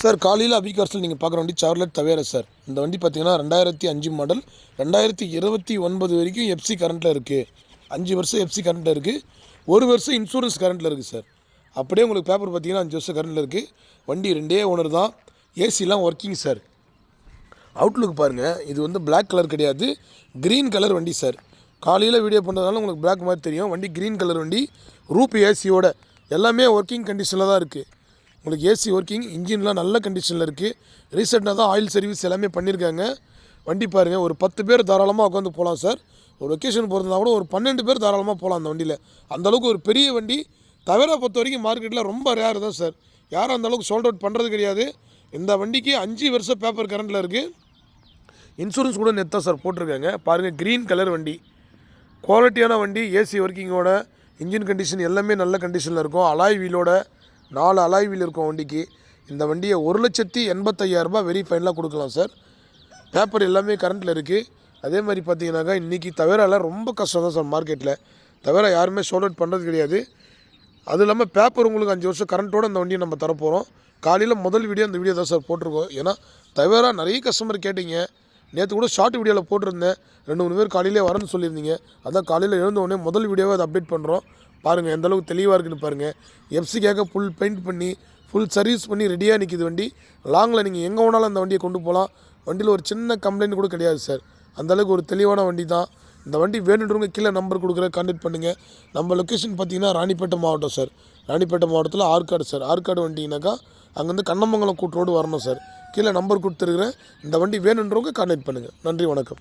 Sir காலையில் அபிகார்ஸில் நீங்கள் பார்க்குற வண்டி சார்லட் தவேரா சார். இந்த வண்டி பார்த்தீங்கன்னா ரெண்டாயிரத்தி அஞ்சு மாடல் ரெண்டாயிரத்தி இருபத்தி ஒன்பது வரைக்கும் எஃப்சி கரண்ட்டில் இருக்குது அஞ்சு வருஷம் எஃப்சி கரண்ட்டில் இருக்குது ஒரு வருஷம் இன்சூரன்ஸ் கரண்ட்டில் இருக்குது சார். அப்படியே உங்களுக்கு பேப்பர் பார்த்தீங்கன்னா அஞ்சு வருஷம் கரண்ட்டில் இருக்குது வண்டி ரெண்டே ஓனர் தான். ஏசிலாம் ஒர்க்கிங் சார். அவுட்லுக் பாருங்கள் இது வந்து பிளாக் கலர் கிடையாது. க்ரீன் கலர் வண்டி சார். காலையில் வீடியோ பண்ணுறதுனால உங்களுக்கு பிளாக் மாதிரி தெரியும். வண்டி க்ரீன் கலர் வண்டி ரூப் ஏசியோட எல்லாமே ஒர்க்கிங் கண்டிஷனில் தான் இருக்குது உங்களுக்கு ஏசி ஒர்க்கிங் இன்ஜின்லாம் நல்ல கண்டிஷனில் இருக்குது ரீசெண்டாக தான் ஆயில் சர்வீஸ் எல்லாமே பண்ணியிருக்காங்க வண்டி பாருங்கள் ஒரு பத்து பேர் தாராளமாக உட்காந்து போகலாம் சார் ஒரு லொக்கேஷன் போகிறதுனா கூட ஒரு பன்னெண்டு பேர் தாராளமாக போகலாம் அந்த வண்டியில். அந்தளவுக்கு ஒரு பெரிய வண்டி. தவிர பொறுத்த வரைக்கும் மார்க்கெட்டில் ரொம்ப ரேர் தான் சார் யாரும் அந்தளவுக்கு சோல்ட் அவுட் பண்ணுறது கிடையாது. இந்த வண்டிக்கு அஞ்சு வருஷம் பேப்பர் கரண்டில் இருக்குது இன்சூரன்ஸ் கூட நெத்தா சார் போட்டிருக்காங்க. பாருங்கள் க்ரீன் கலர் வண்டி. குவாலிட்டியான வண்டி ஏசி ஒர்க்கிங்கோட இன்ஜின் கண்டிஷன் எல்லாமே நல்ல கண்டிஷனில் இருக்கும். அலாய் வீலோட நாலு அலாய்வில் இருக்கும் வண்டிக்கு. இந்த வண்டியை ஒரு லட்சத்தி எண்பத்தையாயிரரூபா வெரி ஃபைனலாக கொடுக்கலாம் சார். பேப்பர் எல்லாமே கரண்ட்டில் இருக்குது அதே மாதிரி பார்த்தீங்கன்னாக்கா இன்றைக்கி தவிரால ரொம்ப கஷ்டம் தான் சார் மார்க்கெட்டில் தவிர யாருமே சோல்ட் அவுட் பண்ணுறது கிடையாது. அது இல்லாமல் பேப்பர் உங்களுக்கு அஞ்சு வருஷம் கரண்ட்டோட இந்த வண்டியை நம்ம தரப்போகிறோம் காலையில் முதல் வீடியோ அந்த வீடியோ தான் சார் போட்டிருக்கோம். ஏன்னா தவிர நிறைய கஸ்டமர் கேட்டீங்க. நேற்று கூட ஷார்ட் வீடியோவில் போட்டிருந்தேன். ரெண்டு மூணு பேர் காலையிலே வரேன்னு சொல்லியிருந்தீங்க. அதான் காலையில் எழுந்த உடனே முதல் வீடியோவை அதை அப்டேட் பண்ணுறோம் பாருங்கள் எந்தளவுக்கு தெளிவாக இருக்குன்னு பாருங்கள் எஃப்சிக்காக ஃபுல் பெயிண்ட் பண்ணி ஃபுல் சர்வீஸ் பண்ணி ரெடியாக நிற்கிது வண்டி. லாங்கில் நீங்கள் எங்கே வேணாலும் அந்த வண்டியை கொண்டு போகலாம் வண்டியில் ஒரு சின்ன கம்ப்ளைண்ட் கூட கிடையாது சார் அந்தளவுக்கு ஒரு தெளிவான வண்டி தான். இந்த வண்டி வேணுன்றவங்க கீழே நம்பர் கொடுக்குற கான்டெக்ட் பண்ணுங்கள் நம்ம லொக்கேஷன் பார்த்தீங்கன்னா ராணிப்பேட்டை மாவட்டம் சார் ராணிப்பேட்டை மாவட்டத்தில் ஆற்காடு சார் ஆற்காடு வண்டினாக்கா அங்கேருந்து கண்ணமங்கலம் கூட்டு ரோடு வரணும் சார் கீழே நம்பர் கொடுத்துருக்குறேன். இந்த வண்டி வேணுன்றவங்க கான்டாக்ட் பண்ணுங்கள் நன்றி வணக்கம்.